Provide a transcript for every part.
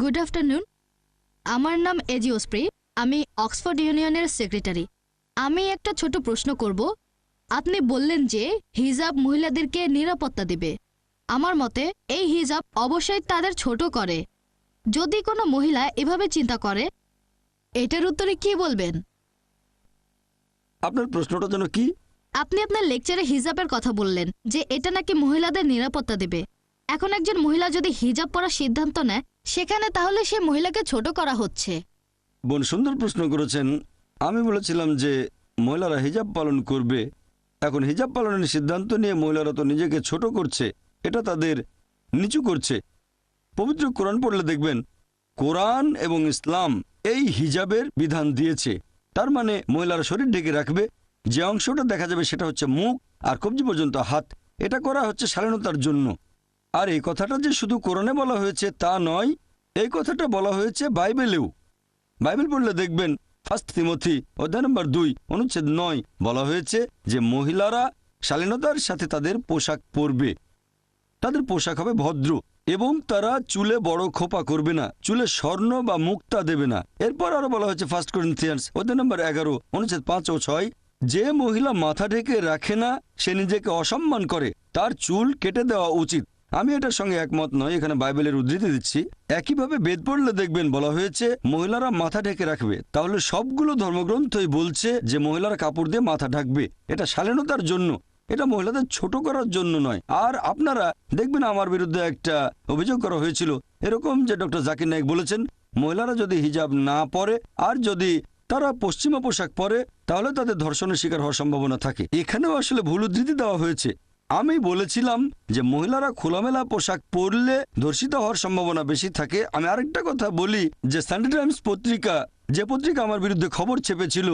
Good afternoon আমার নাম AG ওসপ্রি আমি অক্সফোর্ড ইউনিয়নের সেক্রেটারি আমি একটা ছোট প্রশ্ন করব। আপনি বললেন যে হিজাব মহিলাদেরকে নিরাপত্তা দেবে। আমার মতে এই হিজাব অবশ্যই তাদের ছোট করে। যদি কোনো মহিলা এভাবে চিন্তা করে এটার উত্তরে কি বলবেন? আপনার প্রশ্নটা যেন কি? আপনি আপনার লেকচারে হিজাবের কথা বললেন যে এটা নাকি মহিলাদের নিরাপত্তা দেবে। এখন একজন মহিলা যদি হিজাব পরার সিদ্ধান্ত নেয়, সেখানে তাহলে সে মহিলাকে ছোট করা হচ্ছে। বোন, সুন্দর প্রশ্ন করেছেন। আমি বলেছিলাম যে মহিলারা হিজাব পালন করবে। এখন হিজাব পালনের সিদ্ধান্ত নিয়ে মহিলারা তো নিজেকে ছোট করছে, এটা তাদের নিচু করছে। পবিত্র কোরআন পড়লে দেখবেন, কোরআন এবং ইসলাম এই হিজাবের বিধান দিয়েছে। তার মানে মহিলারা শরীর ঢেকে রাখবে, যে অংশটা দেখা যাবে সেটা হচ্ছে মুখ আর কবজি পর্যন্ত হাত। এটা করা হচ্ছে শালীনতার জন্য। আর এই কথাটা যে শুধু কোরআনে বলা হয়েছে তা নয়, এই কথাটা বলা হয়েছে বাইবেলেও। বাইবেল পড়লে দেখবেন ফার্স্ট তিমথি অধ্যায় নম্বর দুই, অনুচ্ছেদ নয়, বলা হয়েছে যে মহিলারা শালীনতার সাথে তাদের পোশাক পরবে। তাদের পোশাক হবে ভদ্র এবং তারা চুলে বড় খোপা করবে না, চুলে স্বর্ণ বা মুক্তা দেবে না। এরপর আরও বলা হয়েছে ফার্স্ট করিন্থিয়ান্স অধ্যায় নম্বর এগারো, অনুচ্ছেদ পাঁচ ও ছয়, যে মহিলা মাথা ঢেকে রাখে না, সে নিজেকে অসম্মান করে, তার চুল কেটে দেওয়া উচিত। আমি এটার সঙ্গে একমত নয়, এখানে বাইবেলের উদ্ধৃতি দিচ্ছি। একইভাবে বেদ পড়লে দেখবেন বলা হয়েছে, মহিলারা মাথা ঢেকে রাখবে। তাহলে সবগুলো ধর্মগ্রন্থই বলছে যে মহিলারা কাপড় দিয়ে মাথা ঢাকবে। এটা শালীনতার জন্য। এটা মহিলাদের ছোট করার জন্য নয়। আর আপনারা দেখবেন আমার বিরুদ্ধে একটা অভিযোগ করা হয়েছিল। এরকম যে ডক্টর জাকির নায়ক বলেছেন, মহিলারা যদি হিজাব না পরে, আর যদি তারা পশ্চিমা পোশাক পরে, তাহলে তাদের ধর্ষণের শিকার হওয়ার সম্ভাবনা থাকে। এখানেও আসলে ভুল উদ্ধৃতি দেওয়া হয়েছে। আমি বলেছিলাম যে মহিলারা খোলামেলা পোশাক পরলে ধর্ষিত হওয়ার সম্ভাবনা বেশি থাকে। আমি আরেকটা কথা বলি যে সানডে টাইমস পত্রিকা, যে পত্রিকা আমার বিরুদ্ধে খবর ছেপেছিল,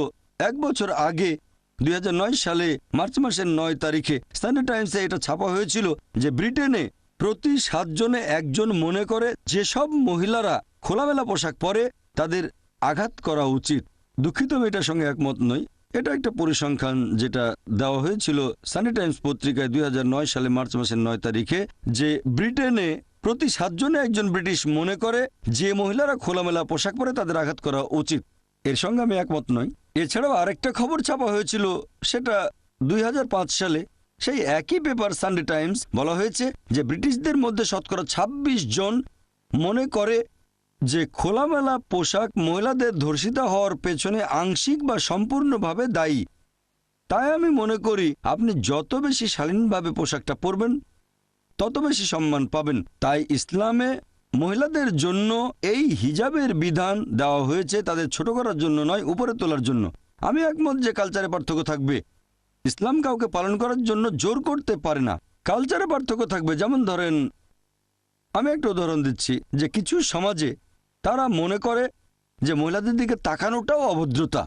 এক বছর আগে, দুই হাজার নয় সালে, মার্চ মাসের নয় তারিখে সানডে টাইমসে এটা ছাপা হয়েছিল যে ব্রিটেনে প্রতি সাতজনে একজন মনে করে যেসব মহিলারা খোলামেলা পোশাক পরে তাদের আঘাত করা উচিত। দুঃখিত আমি এটার সঙ্গে একমত নই। এটা একটা পরিসংখ্যান যেটা দেওয়া হয়েছিল সানি টাইমস পত্রিকায় দুই হাজার নয় সালে মার্চ মাসের নয় তারিখে যে ব্রিটেনে প্রতি সাতজনে একজন ব্রিটিশ মনে করে যে মহিলারা খোলামেলা পোশাক পরে তাদের আঘাত করা উচিত। এর সঙ্গে আমি একমত নই। এছাড়াও আরেকটা খবর ছাপা হয়েছিল, সেটা দুই হাজার পাঁচ সালে সেই একই পেপার সানডে টাইমস বলা হয়েছে যে ব্রিটিশদের মধ্যে শতকরা ২৬ জন মনে করে যে খোলামেলা পোশাক মহিলাদের ধর্ষিত হওয়ার পেছনে আংশিক বা সম্পূর্ণভাবে দায়ী। তাই আমি মনে করি, আপনি যত বেশি শালীনভাবে পোশাকটা পরবেন, তত বেশি সম্মান পাবেন। তাই ইসলামে মহিলাদের জন্য এই হিজাবের বিধান দেওয়া হয়েছে তাদের ছোট করার জন্য নয়, উপরে তোলার জন্য। আমি একমত যে কালচারে পার্থক্য থাকবে। ইসলাম কাউকে পালন করার জন্য জোর করতে পারে না। কালচারে পার্থক্য থাকবে, যেমন ধরেন, আমি একটা উদাহরণ দিচ্ছি যে কিছু সমাজে তারা মনে করে যে মহিলাদের দিকে তাকানোটাও অভদ্রতা।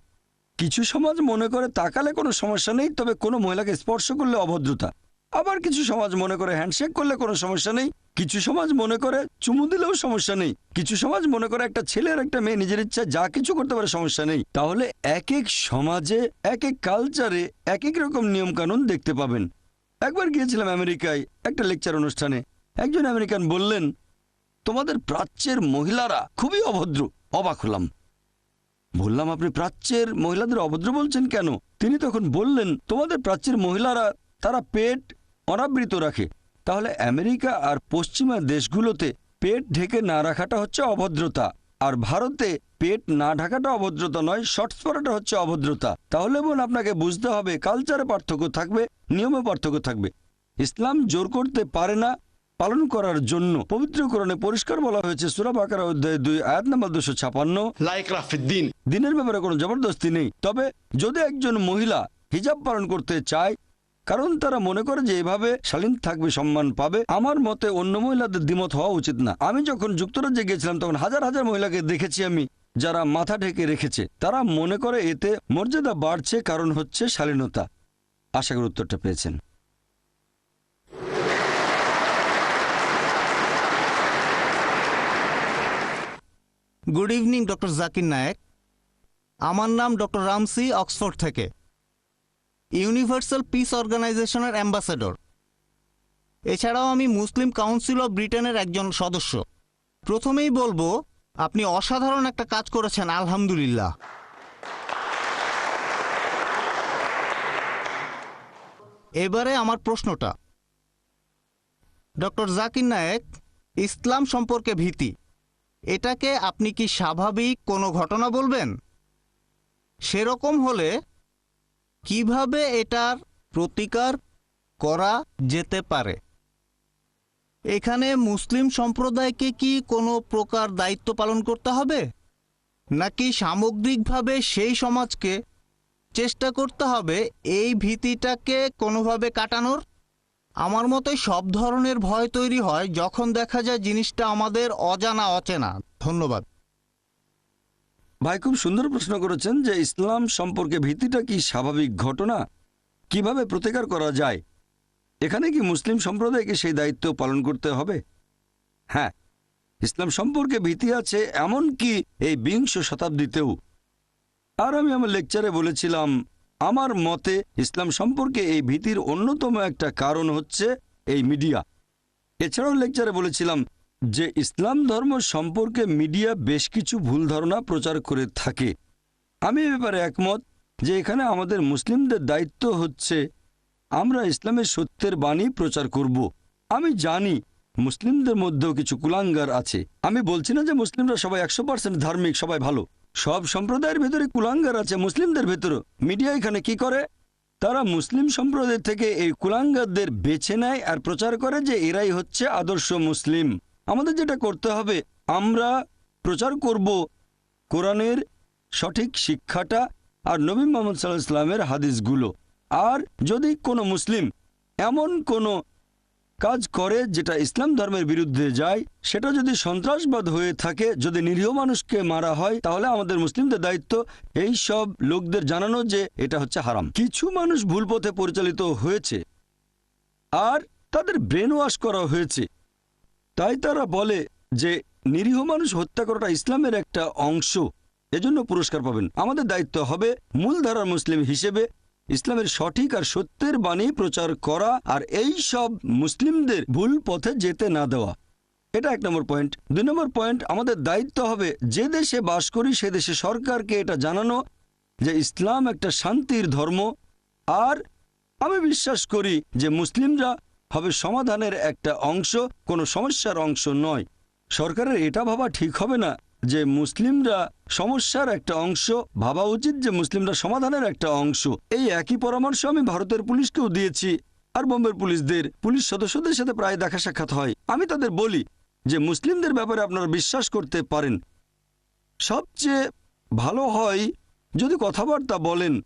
কিছু সমাজ মনে করে তাকালে কোনো সমস্যা নেই, তবে কোনো মহিলাকে স্পর্শ করলে অভদ্রতা। আবার কিছু সমাজ মনে করে হ্যান্ডশেক করলে কোনো সমস্যা নেই, কিছু সমাজ মনে করে চুমু দিলেও সমস্যা নেই, কিছু সমাজ মনে করে একটা ছেলে আর একটা মেয়ে নিজের ইচ্ছা যা কিছু করতে পারে সমস্যা নেই। তাহলে এক এক সমাজে এক এক কালচারে এক এক রকম নিয়ম কানুন দেখতে পাবেন। একবার গিয়েছিলাম আমেরিকায় একটা লেকচার অনুষ্ঠানে। একজন আমেরিকান বললেন তোমাদের প্রাচ্যের মহিলারা খুবই অভদ্র। অবাক হলাম। বললাম, আপনি প্রাচ্যের মহিলাদের অভদ্র বলছেন কেন? তিনি তখন বললেন, তোমাদের প্রাচ্যের মহিলারা, তারা পেট অনাবৃত রাখে। তাহলে আমেরিকা আর পশ্চিমা দেশগুলোতে পেট ঢেকে না রাখাটা হচ্ছে অভদ্রতা, আর ভারতে পেট না ঢাকাটা অভদ্রতা নয়, শর্টস পরাটা হচ্ছে অভদ্রতা। তাহলে বোন আপনাকে বুঝতে হবে, কালচারে পার্থক্য থাকবে, নিয়মে পার্থক্য থাকবে। ইসলাম জোর করতে পারে না পালন করার জন্য পবিত্রকরণে পরিষ্কার বলা হয়েছে সুরাব আকার অধ্যায় দুই আয়াত নাম্বার দুশো ছাপান্ন। লাইকরাফিদ্দিন দিনের ব্যাপারে কোনো জবরদস্তি নেই। তবে যদি একজন মহিলা হিজাব পালন করতে চায় কারণ তারা মনে করে যে এভাবে শালীন থাকবে সম্মান পাবে আমার মতে অন্য মহিলাদের দ্বিমত হওয়া উচিত না। আমি যখন যুক্তরাজ্যে গেছিলাম তখন হাজার হাজার মহিলাকে দেখেছি আমি যারা মাথা ঢেকে রেখেছে। তারা মনে করে এতে মর্যাদা বাড়ছে কারণ হচ্ছে শালীনতা। আশা করি উত্তরটা পেয়েছেন। Good evening doctor Zakir Naik আমার নাম ডক্টর রামসি অক্সফোর্ড থেকে। ইউনিভার্সাল পিস অর্গানাইজেশনের অ্যাম্বাসেডর এছাড়াও আমি মুসলিম কাউন্সিল অফ ব্রিটেনের একজন সদস্য। প্রথমেই বলব, আপনি অসাধারণ একটা কাজ করেছেন, আলহামদুলিল্লাহ। এবারে আমার প্রশ্নটা। ডক্টর জাকির নায়েক ইসলাম সম্পর্কে ভীতি। এটাকে আপনি কি স্বাভাবিক কোনো ঘটনা বলবেন? সেরকম হলে কীভাবে এটার প্রতিকার করা যেতে পারে? এখানে মুসলিম সম্প্রদায়কে কি কোনো প্রকার দায়িত্ব পালন করতে হবে? নাকি সামগ্রিকভাবে সেই সমাজকে চেষ্টা করতে হবে এই ভীতিটাকে কোনোভাবে কাটানোর? আমার মতে সব ধরনের ভয় তৈরি হয় যখন দেখা যায় জিনিসটা আমাদের অজানা, অচেনা। ধন্যবাদ। ভাই, খুব সুন্দর প্রশ্ন করেছেন যে ইসলাম সম্পর্কে ভীতিটা কি স্বাভাবিক ঘটনা? কীভাবে প্রতিকার করা যায়? এখানে কি মুসলিম সম্প্রদায়কে সেই দায়িত্ব পালন করতে হবে? হ্যাঁ ইসলাম সম্পর্কে ভীতি আছে এমন কি এই বিংশ শতাব্দীতেও। আর আমি আমার লেকচারে বলেছিলাম আমার মতে ইসলাম সম্পর্কে এই ভীতির অন্যতম একটা কারণ হচ্ছে এই মিডিয়া। এছাড়াও লেকচারে বলেছিলাম যে ইসলাম ধর্ম সম্পর্কে মিডিয়া বেশ কিছু ভুল ধারণা প্রচার করে থাকে। আমি এ ব্যাপারে একমত যে এখানে আমাদের মুসলিমদের দায়িত্ব হচ্ছে আমরা ইসলামের সত্যের বাণী প্রচার করব। আমি জানি মুসলিমদের মধ্যেও কিছু কুলাঙ্গার আছে। আমি বলছি না যে মুসলিমরা সবাই একশো পার্সেন্ট ধার্মিক, সবাই ভালো। সব সম্প্রদায়ের ভেতরে কুলাঙ্গার আছে, মুসলিমদের ভেতরেও। মিডিয়া এখানে কি করে? তারা মুসলিম সম্প্রদায় থেকে এই কুলাঙ্গারদের বেছে নেয় আর প্রচার করে যে এরাই হচ্ছে আদর্শ মুসলিম। আমাদের যেটা করতে হবে, আমরা প্রচার করব কোরআনের সঠিক শিক্ষাটা আর নবী মোহাম্মদ সাল্লাহ ইসলামের হাদিসগুলো। আর যদি কোনো মুসলিম এমন কোনো কাজ করে যেটা ইসলাম ধর্মের বিরুদ্ধে যায়, সেটা যদি সন্ত্রাসবাদ হয়ে থাকে, যদি নিরীহ মানুষকে মারা হয়, তাহলে আমাদের মুসলিমদের দায়িত্ব এই সব লোকদের জানানো যে এটা হচ্ছে হারাম। কিছু মানুষ ভুল পথে পরিচালিত হয়েছে আর তাদের ব্রেন ওয়াশ করা হয়েছে। তাই তারা বলে যে নিরীহ মানুষ হত্যা করাটা ইসলামের একটা অংশ, এজন্য পুরস্কার পাবেন। আমাদের দায়িত্ব হবে মূলধারার মুসলিম হিসেবে ইসলামের সঠিক আর সত্যের বাণী প্রচার করা আর এই সব মুসলিমদের ভুল পথে যেতে না দেওয়া। এটা এক নম্বর পয়েন্ট। দুই নম্বর পয়েন্ট, আমাদের দায়িত্ব হবে যে দেশে বাস করি, সে দেশে সরকারকে এটা জানানো যে ইসলাম একটা শান্তির ধর্ম। আর আমি বিশ্বাস করি যে মুসলিমরা হবে সমাধানের একটা অংশ, কোনো সমস্যার অংশ নয়। সরকারের এটা ভাবা ঠিক হবে না। যে মুসলিমরা সমস্যার একটা অংশ, ভাবা উচিত যে মুসলিমরা সমাধানের একটা অংশ। এই একই পরামর্শ আমি ভারতের পুলিশকেও দিয়েছি, আর বোম্বের পুলিশদের। পুলিশ সদস্যদের সাথে প্রায় দেখা সাক্ষাৎ হয়। আমি তাদের বলি যে মুসলিমদের ব্যাপারে আপনারা বিশ্বাস করতে পারেন। সবচেয়ে ভালো হয় যদি কথাবার্তা বলেন।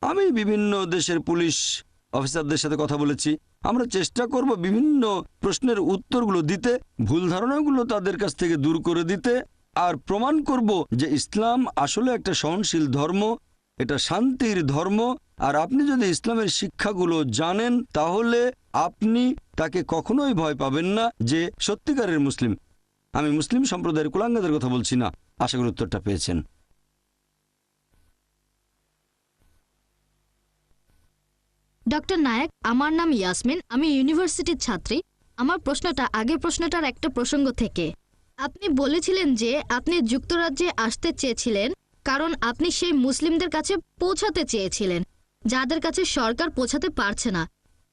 আমি বিভিন্ন দেশের পুলিশ অফিসারদের সাথে কথা বলেছি। আমরা চেষ্টা করব বিভিন্ন প্রশ্নের উত্তরগুলো দিতে, ভুল ধারণাগুলো তাদের কাছ থেকে দূর করে দিতে। আর প্রমাণ করব যে ইসলাম আসলে একটা সহনশীল ধর্ম, এটা শান্তির ধর্ম। আর আপনি যদি ইসলামের শিক্ষাগুলো জানেন, তাহলে আপনি তাকে কখনোই ভয় পাবেন না যে সত্যিকারের মুসলিম। আমি মুসলিম সম্প্রদায়ের কুলাঙ্গাদের কথা বলছি না। আশা করি উত্তরটা পেয়েছেন। ডক্টর নায়েক, আমার নাম ইয়াসমিন। আমি ইউনিভার্সিটির ছাত্রী। আমার প্রশ্নটা আগের প্রশ্নটার একটা প্রসঙ্গ থেকে। আপনি বলেছিলেন যে আপনি যুক্তরাজ্যে আসতে চেয়েছিলেন, কারণ আপনি সেই মুসলিমদের কাছে পৌঁছাতে চেয়েছিলেন, যাদের কাছে সরকার পৌঁছাতে পারছে না।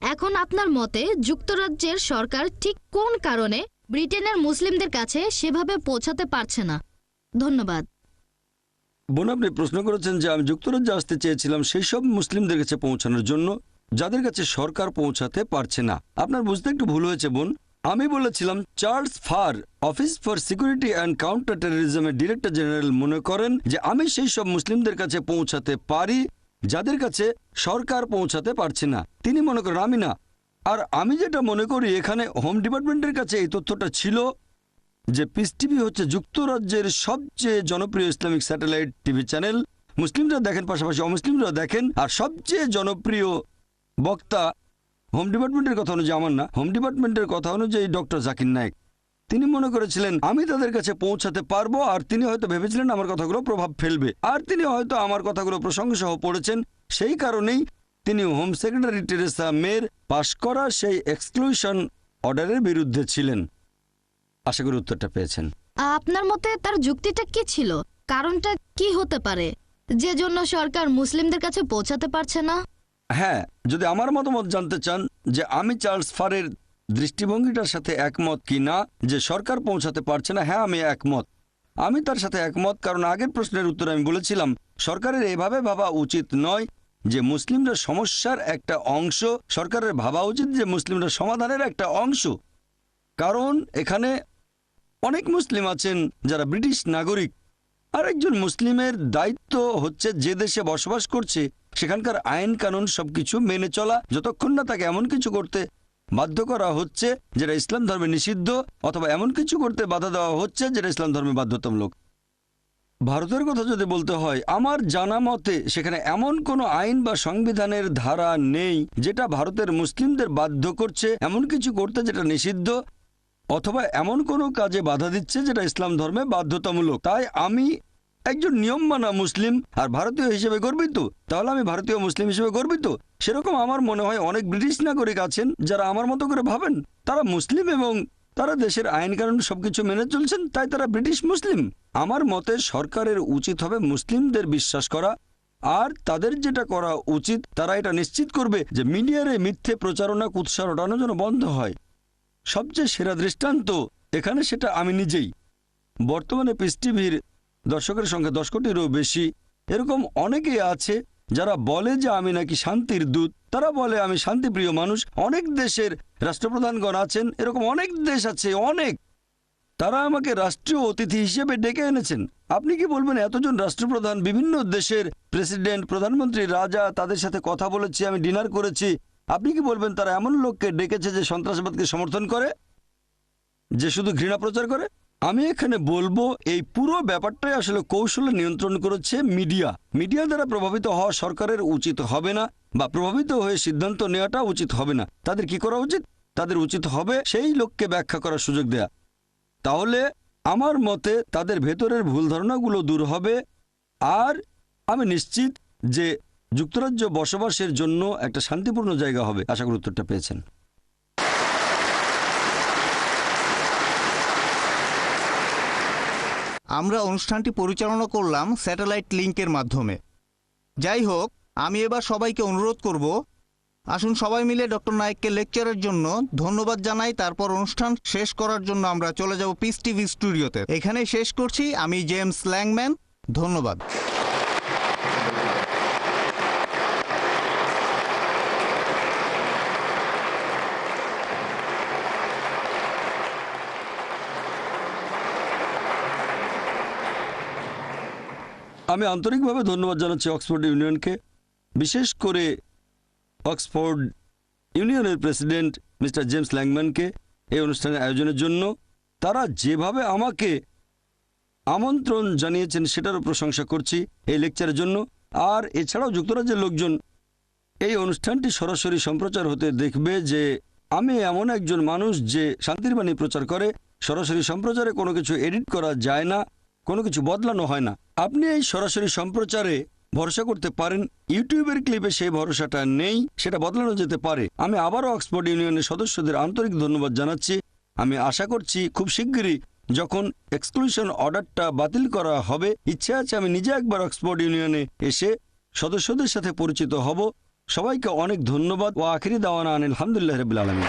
এখন আপনার মতে যুক্তরাজ্যের সরকার ঠিক কোন কারণে ব্রিটেনের মুসলিমদের কাছে সেভাবে পৌঁছাতে পারছে না? ধন্যবাদ। বোন, আপনি প্রশ্ন করেছেন যে আমি যুক্তরাজ্যে আসতে চেয়েছিলাম সেই সব মুসলিমদের কাছে পৌঁছানোর জন্য, যাদের কাছে সরকার পৌঁছাতে পারছে না। আপনার বুঝতে একটু ভুল হয়েছে বোন। আমি বলেছিলাম, Charles Farr, office for security and counter টেরোরিজমের director general মনে করেন যে আমি সেই সব মুসলিমদের কাছে পৌঁছাতে পারি, যাদের কাছে সরকার পৌঁছাতে পারছে না। তিনি মনে করেন, আমি না। আর আমি যেটা মনে করি, এখানে হোম ডিপার্টমেন্টের কাছে এই তথ্যটা ছিল যে পিস টিভি হচ্ছে যুক্তরাজ্যের সবচেয়ে জনপ্রিয় ইসলামিক স্যাটেলাইট টিভি চ্যানেল। মুসলিমরা দেখেন, পাশাপাশি অমুসলিমরা দেখেন। আর সবচেয়ে জনপ্রিয় বক্তা হোম ডিপার্টমেন্টের কথা অনুযায়ী আমার না। হোম ডিপার্টমেন্টের কথা অনুযায়ী ডক্টর জাকির নায়েক তিনি মনে করেছিলেন, আমি তাদের কাছে পৌঁছাতে পারব। আর তিনি হয়তো ভেবেছিলেন আমার কথাগুলো প্রভাব ফেলবে। আর তিনি হয়তো আমার কথাগুলো প্রসঙ্গসহ পড়েছেন। সেই কারণেই তিনি হোম সেক্রেটারি টেরেসা মেয়ের পাশ করা সেই এক্সক্লুশন অর্ডারের বিরুদ্ধে ছিলেন। আশা করি উত্তরটা পেয়েছেন। আপনার মতে তার যুক্তিটা কি ছিল? কারণটা কি হতে পারে? যে জন্য সরকার মুসলিমদের কাছে পৌঁছাতে পারছে না? হ্যাঁ যদি আমার মতামত জানতে চান যে আমি চার্লস ফারের দৃষ্টিভঙ্গিটার সাথে একমত কি না, যে সরকার পৌঁছাতে পারছে না হ্যাঁ আমি একমত। আমি তার সাথে একমত, কারণ আগের প্রশ্নের উত্তরে আমি বলেছিলাম, সরকারের এভাবে ভাবা উচিত নয় যে মুসলিমরা সমস্যার একটা অংশ, সরকারের ভাবা উচিত যে মুসলিমরা সমাধানের একটা অংশ। কারণ এখানে অনেক মুসলিম আছেন যারা ব্রিটিশ নাগরিক। আরেকজন মুসলিমের দায়িত্ব হচ্ছে যে দেশে বসবাস করছে সেখানকার আইন কানুন সবকিছু মেনে চলা, যতক্ষণ না তাকে এমন কিছু করতে বাধ্য করা হচ্ছে যেটা ইসলাম ধর্মে নিষিদ্ধ, অথবা এমন কিছু করতে বাধা দেওয়া হচ্ছে যেটা ইসলাম ধর্মে বাধ্যতামূলক। ভারতের কথা যদি বলতে হয়, আমার জানা মতে সেখানে এমন কোনো আইন বা সংবিধানের ধারা নেই যেটা ভারতের মুসলিমদের বাধ্য করছে এমন কিছু করতে যেটা নিষিদ্ধ, অথবা এমন কোনো কাজে বাধা দিচ্ছে যেটা ইসলাম ধর্মে বাধ্যতামূলক। তাই আমি একজন নিয়ম মানা মুসলিম আর ভারতীয় হিসেবে গর্বিত। তাহলে আমি ভারতীয় মুসলিম হিসেবে গর্বিত? সেরকম আমার মনে হয় অনেক ব্রিটিশ নাগরিক আছেন যারা আমার মতো করে ভাবেন। তারা মুসলিম এবং তারা দেশের আইন কানুন সবকিছু মেনে চলছেন, তাই তারা ব্রিটিশ মুসলিম। আমার মতে সরকারের উচিত হবে মুসলিমদের বিশ্বাস করা, আর তাদের যেটা করা উচিত, তারা এটা নিশ্চিত করবে যে মিডিয়ার মিথ্যে প্রচারণা কুৎসা রটানো যেন বন্ধ হয়। সবচেয়ে সেরা দৃষ্টান্ত এখানে সেটা আমি নিজেই। বর্তমানে পিস টিভির দর্শকের সংখ্যা দশ কোটিরও বেশি। এরকম অনেকেই আছে যারা বলে যে আমি নাকি শান্তির দূত। তারা বলে, আমি শান্তিপ্রিয় মানুষ। অনেক দেশের রাষ্ট্রপ্রধানগণ আছেন, এরকম অনেক দেশ আছে, অনেক। তারা আমাকে রাষ্ট্রীয় অতিথি হিসেবে ডেকে এনেছেন। আপনি কি বলবেন, এতজন রাষ্ট্রপ্রধান বিভিন্ন দেশের প্রেসিডেন্ট, প্রধানমন্ত্রী, রাজা তাদের সাথে কথা বলেছি, আমি ডিনার করেছি। আপনি কি বলবেন, তারা এমন লোককে ডেকেছে যে সন্ত্রাসবাদকে সমর্থন করে? যে শুধু ঘৃণা প্রচার করে? আমি এখানে বলব, এই পুরো ব্যাপারটাই আসলে কৌশলে নিয়ন্ত্রণ করেছে মিডিয়া। মিডিয়া দ্বারা প্রভাবিত হওয়া সরকারের উচিত হবে না বা প্রভাবিত হয়ে সিদ্ধান্ত নেওয়াটা উচিত হবে না। তাদের কি করা উচিত? তাদের উচিত হবে সেই লোককে ব্যাখ্যা করার সুযোগ দেয়া। তাহলে আমার মতে তাদের ভেতরের ভুল ধারণাগুলো দূর হবে। আর আমি নিশ্চিত যে যুক্তরাজ্য বসবাসের জন্য একটা শান্তিপূর্ণ জায়গা হবে। আশা করি উত্তরটা পেয়েছেন। আমরা অনুষ্ঠানটি পরিচালনা করলাম স্যাটেলাইট লিঙ্কের মাধ্যমে। যাই হোক, আমি এবার সবাইকে অনুরোধ করব, আসুন সবাই মিলে ডক্টর নায়ককে লেকচারের জন্য ধন্যবাদ জানাই। তারপর অনুষ্ঠান শেষ করার জন্য আমরা চলে যাব পিস টিভি স্টুডিওতে। এখানে শেষ করছি। আমি জেমস ল্যাংম্যান, ধন্যবাদ। আমি আন্তরিকভাবে ধন্যবাদ জানাচ্ছি অক্সফোর্ড ইউনিয়নকে, বিশেষ করে অক্সফোর্ড ইউনিয়নের প্রেসিডেন্ট মিস্টার জেমস ল্যাংম্যানকে এই অনুষ্ঠানের আয়োজনের জন্য। তারা যেভাবে আমাকে আমন্ত্রণ জানিয়েছেন সেটারও প্রশংসা করছি এই লেকচারের জন্য। আর এছাড়াও যুক্তরাজ্যের লোকজন এই অনুষ্ঠানটি সরাসরি সম্প্রচার হতে দেখবে যে আমি এমন একজন মানুষ যে শান্তির বাণী প্রচার করে। সরাসরি সম্প্রচারে কোনো কিছু এডিট করা যায় না। কোনো কিছু বদলানো হয় না। আপনি এই সরাসরি সম্প্রচারে ভরসা করতে পারেন। ইউটিউবের ক্লিপে সেই ভরসাটা নেই, সেটা বদলানো যেতে পারে। আমি আবারও অক্সফোর্ড ইউনিয়নের সদস্যদের আন্তরিক ধন্যবাদ জানাচ্ছি। আমি আশা করছি খুব শিগগিরই যখন এক্সক্লুশন অর্ডারটা বাতিল করা হবে, ইচ্ছে আছে আমি নিজে একবার অক্সফোর্ড ইউনিয়নে এসে সদস্যদের সাথে পরিচিত হব। সবাইকে অনেক ধন্যবাদ। ও আখিরি দাওয়ানা আনিল আলহামদুলিল্লাহ রবিল আলমী